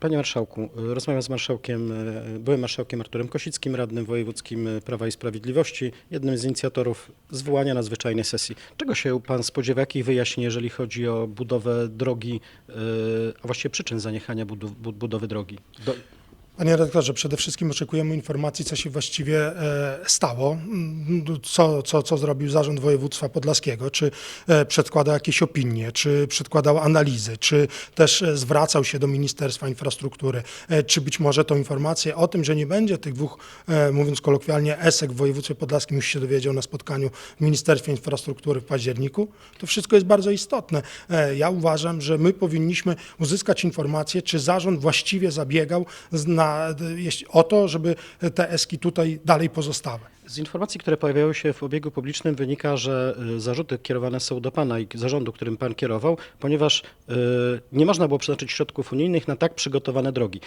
Panie Marszałku, y, rozmawiam z marszałkiem, y, byłym marszałkiem Arturem Kosickim, radnym wojewódzkim y, Prawa i Sprawiedliwości, jednym z inicjatorów zwołania nadzwyczajnej sesji. Czego się Pan spodziewa, jakich wyjaśnień, jeżeli chodzi o budowę drogi, a właściwie przyczyn zaniechania budowy drogi? Do, Panie redaktorze, przede wszystkim oczekujemy informacji, co się właściwie e, stało, mm, co, co, co zrobił Zarząd Województwa Podlaskiego, czy e, przedkładał jakieś opinie, czy przedkładał analizy, czy też e, zwracał się do Ministerstwa Infrastruktury, czy być może tą informację o tym, że nie będzie tych dwóch, mówiąc kolokwialnie, ESEK w województwie podlaskim już się dowiedział na spotkaniu w Ministerstwie Infrastruktury w październiku. To wszystko jest bardzo istotne. Ja uważam, że my powinniśmy uzyskać informację, czy zarząd właściwie zabiegał z- o to, żeby te eski tutaj dalej pozostały. z informacji, które pojawiały się w obiegu publicznym wynika, że y, zarzuty kierowane są do Pana i zarządu, którym Pan kierował, ponieważ y, nie można było przeznaczyć środków unijnych na tak przygotowane drogi.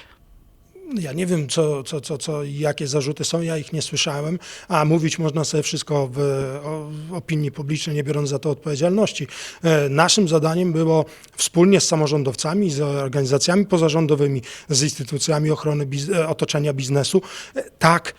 Ja nie wiem, co, co, co, co, jakie zarzuty są, ja ich nie słyszałem, a mówić można sobie wszystko w, w opinii publicznej, nie biorąc za to odpowiedzialności. E, Naszym zadaniem było wspólnie z samorządowcami, z organizacjami pozarządowymi, z instytucjami ochrony biz, e, otoczenia biznesu, e, tak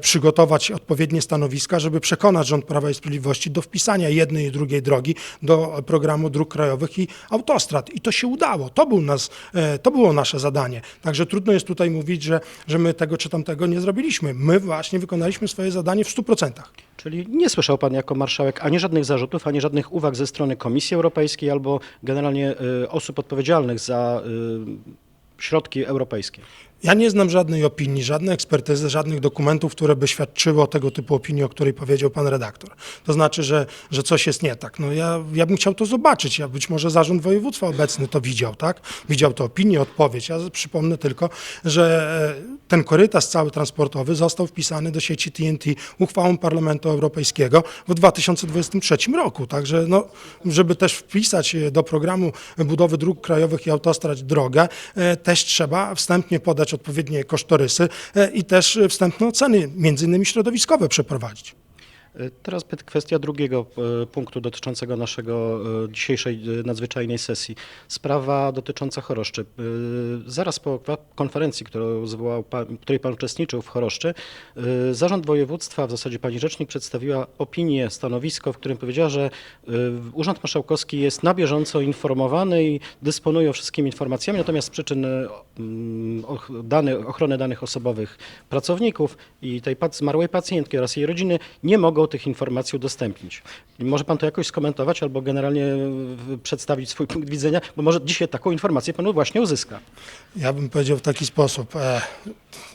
przygotować odpowiednie stanowiska, żeby przekonać rząd Prawa i Sprawiedliwości do wpisania jednej i drugiej drogi do programu dróg krajowych i autostrad. I to się udało. To, był nas, e, to było nasze zadanie. Także trudno jest tutaj mówić, że, że my tego czy tamtego nie zrobiliśmy. My właśnie wykonaliśmy swoje zadanie w 100%. Czyli nie słyszał Pan jako marszałek ani żadnych zarzutów, ani żadnych uwag ze strony Komisji Europejskiej albo generalnie y, osób odpowiedzialnych za środki europejskie. Ja nie znam żadnej opinii, żadnej ekspertyzy, żadnych dokumentów, które by świadczyły o tego typu opinii, o której powiedział pan redaktor. To znaczy, że, że coś jest nie tak. No ja, ja bym chciał to zobaczyć. Ja być może zarząd województwa obecny to widział, tak? Widział tę opinię, odpowiedź. Ja przypomnę tylko, że e, ten korytarz cały transportowy został wpisany do sieci TNT uchwałą Parlamentu Europejskiego w 2023 roku. Także no, żeby też wpisać e, do programu budowy dróg krajowych i autostrad drogę, e, też trzeba wstępnie podać odpowiednie kosztorysy e, i też e, wstępne oceny, między innymi środowiskowe przeprowadzić. Teraz kwestia drugiego y, punktu dotyczącego naszego y, dzisiejszej y, nadzwyczajnej sesji. Sprawa dotycząca Choroszczy. Zaraz po konferencji, którą zwołał pan, której Pan uczestniczył w Choroszczy, Zarząd Województwa, w zasadzie Pani Rzecznik, przedstawiła opinię, stanowisko, w którym powiedziała, że Urząd Marszałkowski jest na bieżąco informowany i dysponuje wszystkimi informacjami, natomiast z przyczyn mm, dany, ochrony danych osobowych pracowników i tej zmarłej pacjentki oraz jej rodziny nie mogą tych informacji udostępnić. Może Pan to jakoś skomentować albo generalnie y, przedstawić swój punkt widzenia, bo może dzisiaj taką informację Pan właśnie uzyska. Ja bym powiedział w taki sposób. E,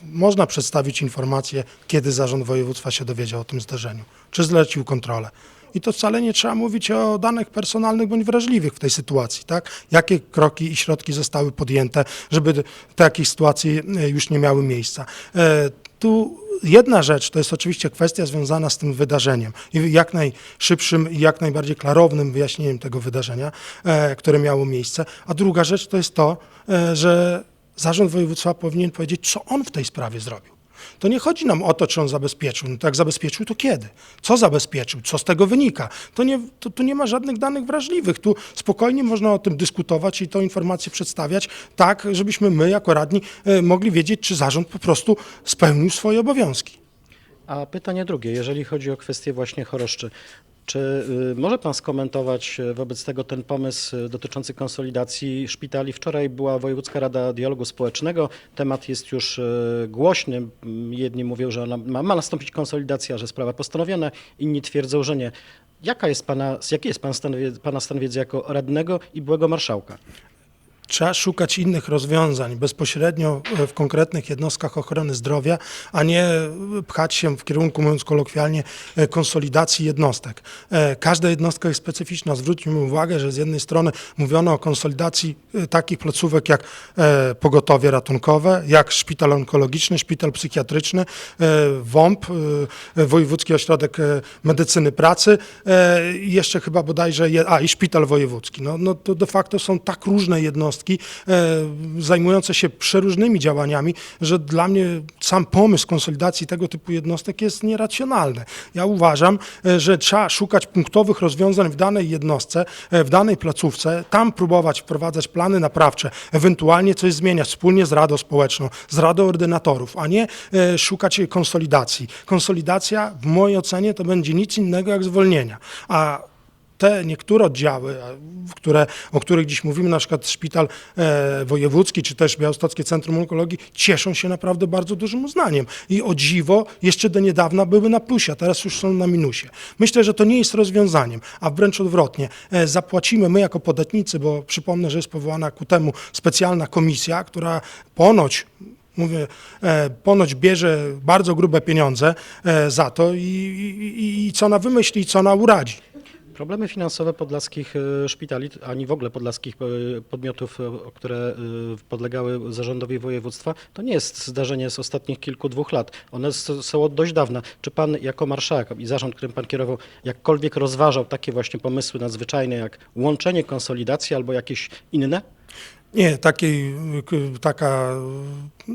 można przedstawić informację, kiedy zarząd województwa się dowiedział o tym zdarzeniu, czy zlecił kontrolę. I to wcale nie trzeba mówić o danych personalnych bądź wrażliwych w tej sytuacji, tak? Jakie kroki i środki zostały podjęte, żeby takich sytuacji e, już nie miały miejsca. E, tu jedna rzecz to jest oczywiście kwestia związana z tym wydarzeniem i jak najszybszym i jak najbardziej klarownym wyjaśnieniem tego wydarzenia, e, które miało miejsce. A druga rzecz to jest to, e, że zarząd województwa powinien powiedzieć, co on w tej sprawie zrobił. To nie chodzi nam o to, czy on zabezpieczył. No to jak zabezpieczył, to kiedy? Co zabezpieczył? Co z tego wynika? To nie, to, tu nie ma żadnych danych wrażliwych. Tu spokojnie można o tym dyskutować i tą informację przedstawiać tak, żebyśmy my jako radni e, mogli wiedzieć, czy zarząd po prostu spełnił swoje obowiązki. A pytanie drugie, jeżeli chodzi o kwestię właśnie choroszczy. Czy y, może Pan skomentować y, wobec tego ten pomysł y, dotyczący konsolidacji szpitali? Wczoraj była Wojewódzka Rada Dialogu Społecznego. Temat jest już głośny. Mm, Jedni mówią, że ma, ma nastąpić konsolidacja, że sprawa postanowiona, inni twierdzą, że nie. Jaka jest pana, jaki jest pan stan, Pana stan wiedzy jako radnego i byłego marszałka? Trzeba szukać innych rozwiązań bezpośrednio e, w konkretnych jednostkach ochrony zdrowia, a nie e, pchać się w kierunku, mówiąc kolokwialnie, e, konsolidacji jednostek. Każda jednostka jest specyficzna. Zwróćmy uwagę, że z jednej strony mówiono o konsolidacji takich placówek jak pogotowie ratunkowe, jak szpital onkologiczny, szpital psychiatryczny, WOMP, Wojewódzki Ośrodek Medycyny Pracy i jeszcze chyba bodajże, a i szpital wojewódzki. No, no to de facto są tak różne jednostki, jednostki e, zajmujące się przeróżnymi działaniami, że dla mnie sam pomysł konsolidacji tego typu jednostek jest nieracjonalny. Ja uważam, e, że trzeba szukać punktowych rozwiązań w danej jednostce, e, w danej placówce, tam próbować wprowadzać plany naprawcze, ewentualnie coś zmieniać wspólnie z Radą Społeczną, z Radą Ordynatorów, a nie szukać konsolidacji. Konsolidacja w mojej ocenie to będzie nic innego jak zwolnienia. A te niektóre oddziały, które, o których dziś mówimy, na przykład szpital e, wojewódzki, czy też Białostockie Centrum Onkologii, cieszą się naprawdę bardzo dużym uznaniem. I o dziwo, jeszcze do niedawna były na plusie, a teraz już są na minusie. Myślę, że to nie jest rozwiązaniem, a wręcz odwrotnie. E, zapłacimy my jako podatnicy, bo przypomnę, że jest powołana ku temu specjalna komisja, która ponoć mówię, e, ponoć bierze bardzo grube pieniądze za to i, i, i co ona wymyśli, co ona uradzi. Problemy finansowe podlaskich e, szpitali, ani w ogóle podlaskich e, podmiotów, e, które podlegały zarządowi województwa, to nie jest zdarzenie z ostatnich kilku, dwóch lat. One są od dość dawna. Czy pan jako marszałek i zarząd, którym pan kierował, jakkolwiek rozważał takie właśnie pomysły nadzwyczajne, jak łączenie, konsolidacji albo jakieś inne? Nie, taka,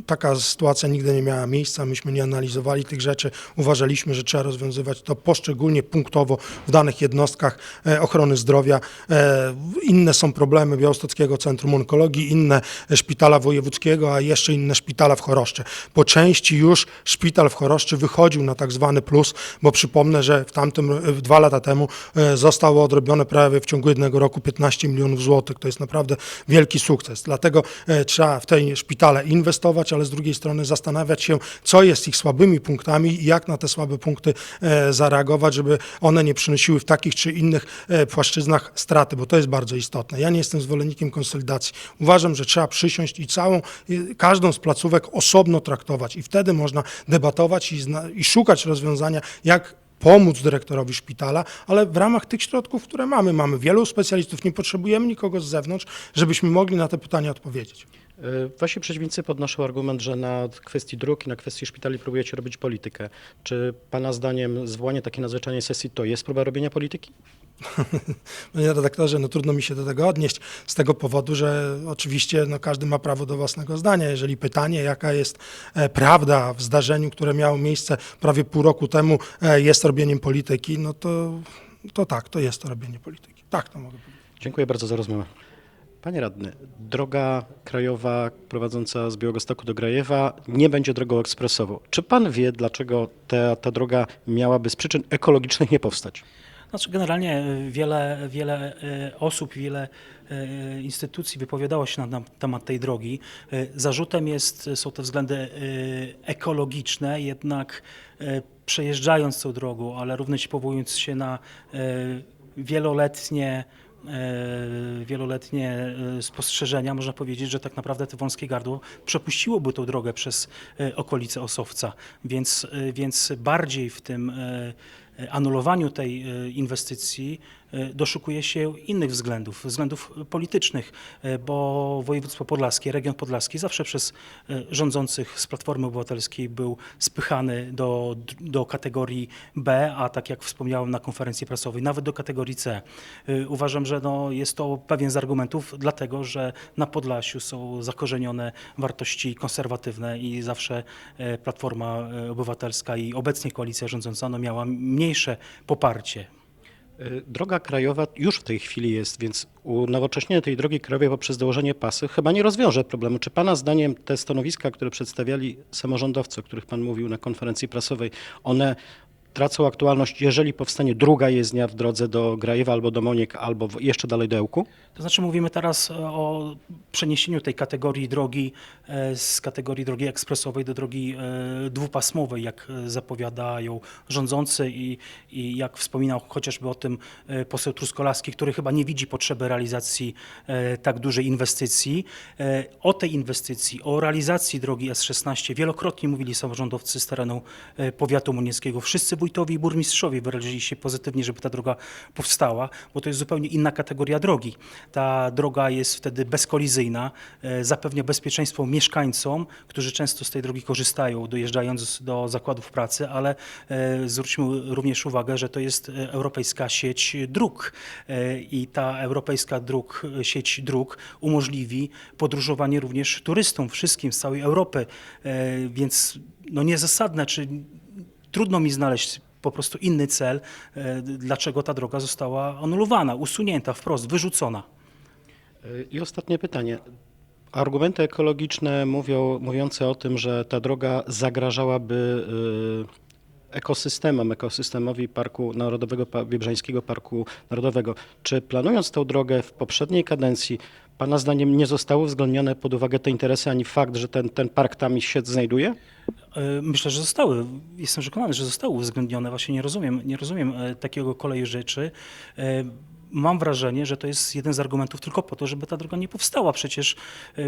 taka sytuacja nigdy nie miała miejsca. Myśmy nie analizowali tych rzeczy. Uważaliśmy, że trzeba rozwiązywać to poszczególnie punktowo w danych jednostkach e, ochrony zdrowia. E, Inne są problemy Białostockiego Centrum Onkologii, inne szpitala wojewódzkiego, a jeszcze inne szpitala w Choroszczy. Po części już szpital w Choroszczy wychodził na tak zwany plus, bo przypomnę, że w tamtym, w dwa lata temu e, zostało odrobione prawie w ciągu jednego roku 15 milionów złotych. To jest naprawdę wielki sukces. Dlatego e, trzeba w te szpitale inwestować, ale z drugiej strony zastanawiać się, co jest ich słabymi punktami i jak na te słabe punkty e, zareagować, żeby one nie przynosiły w takich czy innych e, płaszczyznach straty, bo to jest bardzo istotne. Ja nie jestem zwolennikiem konsolidacji. Uważam, że trzeba przysiąść i całą, każdą z placówek osobno traktować i wtedy można debatować i, i szukać rozwiązania, jak pomóc dyrektorowi szpitala, ale w ramach tych środków, które mamy. Mamy wielu specjalistów, nie potrzebujemy nikogo z zewnątrz, żebyśmy mogli na te pytania odpowiedzieć. E, Wasi przeciwnicy podnoszą argument, że na kwestii dróg i na kwestii szpitali próbujecie robić politykę. Czy Pana zdaniem zwołanie takiej nadzwyczajnej sesji to jest próba robienia polityki? Panie redaktorze, no trudno mi się do tego odnieść z tego powodu, że oczywiście no, każdy ma prawo do własnego zdania. Jeżeli pytanie, jaka jest e, prawda w zdarzeniu, które miało miejsce prawie pół roku temu, e, jest robieniem polityki, no to, to tak, to jest to robienie polityki. Tak to mogę powiedzieć. Dziękuję bardzo za rozmowę. Panie radny, droga krajowa prowadząca z Białegostoku do Grajewa nie będzie drogą ekspresową. Czy pan wie, dlaczego ta, ta droga miałaby z przyczyn ekologicznych nie powstać? Znaczy generalnie y, wiele, wiele y, osób, wiele y, instytucji wypowiadało się na, temat tej drogi. Zarzutem jest, są te względy ekologiczne, jednak przejeżdżając tą drogą, ale również powołując się na wieloletnie e, wieloletnie e, spostrzeżenia, można powiedzieć, że tak naprawdę te wąskie gardło przepuściłoby tą drogę przez e, okolice Osowca, więc, e, więc bardziej w tym e, anulowaniu tej e, inwestycji e, doszukuje się innych względów, względów politycznych, e, bo województwo podlaskie, region podlaski zawsze przez e, rządzących z Platformy Obywatelskiej był spychany do, do kategorii B, a tak jak wspomniałem na konferencji prasowej, nawet do kategorii C. E, Uważam, że no jest to pewien z argumentów, dlatego że na Podlasiu są zakorzenione wartości konserwatywne i zawsze e, Platforma e, Obywatelska i obecnie koalicja rządząca no miała mniejsze poparcie. Y, Droga krajowa już w tej chwili jest, więc unowocześnienie tej drogi krajowej poprzez dołożenie pasy chyba nie rozwiąże problemu. Czy Pana zdaniem te stanowiska, które przedstawiali samorządowcy, o których Pan mówił na konferencji prasowej, one tracą aktualność, jeżeli powstanie druga jezdnia w drodze do Grajewa albo do Moniek, albo w- jeszcze dalej do Ełku? To znaczy mówimy teraz e, o przeniesieniu tej kategorii drogi e, z kategorii drogi ekspresowej do drogi e, dwupasmowej, jak zapowiadają rządzący i, i jak wspominał chociażby o tym poseł Truskolaski, który chyba nie widzi potrzeby realizacji tak dużej inwestycji. O tej inwestycji, o realizacji drogi S16 wielokrotnie mówili samorządowcy z terenu powiatu monieckiego. Wszyscy wójtowie i burmistrzowie wyrazili się pozytywnie, żeby ta droga powstała, bo to jest zupełnie inna kategoria drogi. Ta droga jest wtedy bezkolizyjna, e, zapewnia bezpieczeństwo mieszkańcom, którzy często z tej drogi korzystają, dojeżdżając do zakładów pracy, ale e, zwróćmy również uwagę, że to jest e, europejska sieć dróg i ta europejska dróg, sieć dróg umożliwi podróżowanie również turystom, wszystkim z całej Europy, więc no niezasadne, czy trudno mi znaleźć po prostu inny cel, e, dlaczego ta droga została anulowana, usunięta wprost, wyrzucona. Y, I ostatnie pytanie. Argumenty ekologiczne mówią, mówiące o tym, że ta droga zagrażałaby y, ekosystemom, ekosystemowi Parku Narodowego, Biebrzańskiego Parku Narodowego. Czy planując tę drogę w poprzedniej kadencji, Pana zdaniem nie zostały uwzględnione pod uwagę te interesy, ani fakt, że ten, ten park tam się znajduje? E, Myślę, że zostały. Jestem przekonany, że zostały uwzględnione. Właśnie nie rozumiem, nie rozumiem e, takiego kolei rzeczy. Mam wrażenie, że to jest jeden z argumentów tylko po to, żeby ta droga nie powstała. Przecież e,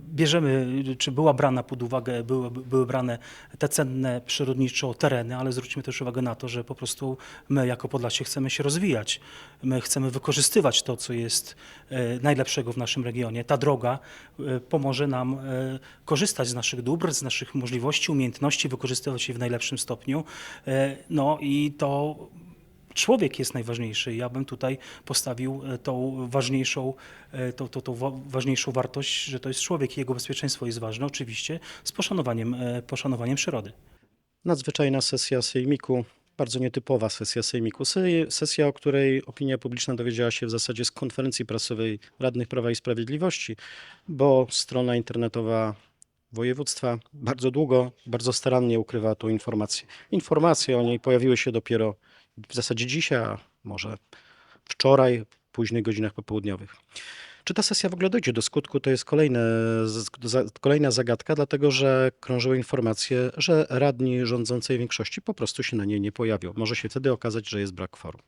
bierzemy, czy była brana pod uwagę, były, były brane te cenne przyrodniczo tereny, ale zwróćmy też uwagę na to, że po prostu my jako Podlasie chcemy się rozwijać. My chcemy wykorzystywać to, co jest e, najlepszego w naszym regionie. Ta droga e, pomoże nam korzystać z naszych dóbr, z naszych możliwości, umiejętności, wykorzystywać je w najlepszym stopniu. No i to człowiek jest najważniejszy. Ja bym tutaj postawił e, tą ważniejszą, e, tą, tą, tą wa- ważniejszą wartość, że to jest człowiek i jego bezpieczeństwo jest ważne, oczywiście z poszanowaniem, e, poszanowaniem przyrody. Nadzwyczajna sesja Sejmiku, bardzo nietypowa sesja Sejmiku. Se- Sesja, o której opinia publiczna dowiedziała się w zasadzie z konferencji prasowej radnych Prawa i Sprawiedliwości, bo strona internetowa województwa bardzo długo, bardzo starannie ukrywa tą informację. Informacje o niej pojawiły się dopiero w zasadzie dzisiaj, a może wczoraj, w późnych godzinach popołudniowych. Czy ta sesja w ogóle dojdzie do skutku, to jest kolejne, kolejna zagadka, dlatego że krążyły informacje, że radni rządzącej większości po prostu się na niej nie pojawią. Może się wtedy okazać, że jest brak kworum.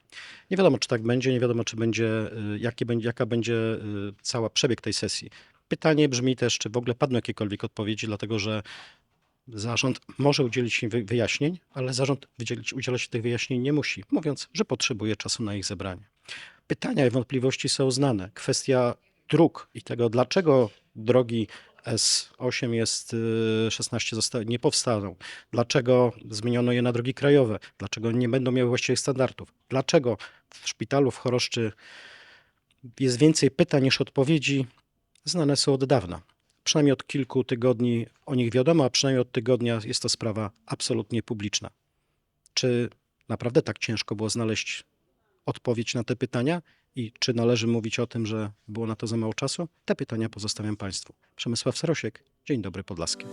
Nie wiadomo, czy tak będzie, nie wiadomo, czy będzie, y, jakie będzie, jaka będzie y, cała przebieg tej sesji. Pytanie brzmi też, czy w ogóle padną jakiekolwiek odpowiedzi, dlatego że zarząd może udzielić im wy- wyjaśnień, ale zarząd udzielić, udzielać tych wyjaśnień nie musi, mówiąc, że potrzebuje czasu na ich zebranie. Pytania i wątpliwości są znane. Kwestia dróg i tego, dlaczego drogi S8 jest y, 16 zosta- nie powstaną, dlaczego zmieniono je na drogi krajowe, dlaczego nie będą miały właściwych standardów, dlaczego w szpitalu w Choroszczy jest więcej pytań niż odpowiedzi, znane są od dawna. Przynajmniej od kilku tygodni o nich wiadomo, a przynajmniej od tygodnia jest to sprawa absolutnie publiczna. Czy naprawdę tak ciężko było znaleźć odpowiedź na te pytania i czy należy mówić o tym, że było na to za mało czasu? Te pytania pozostawiam Państwu. Przemysław Sarosiek, Dzień dobry Podlaskie.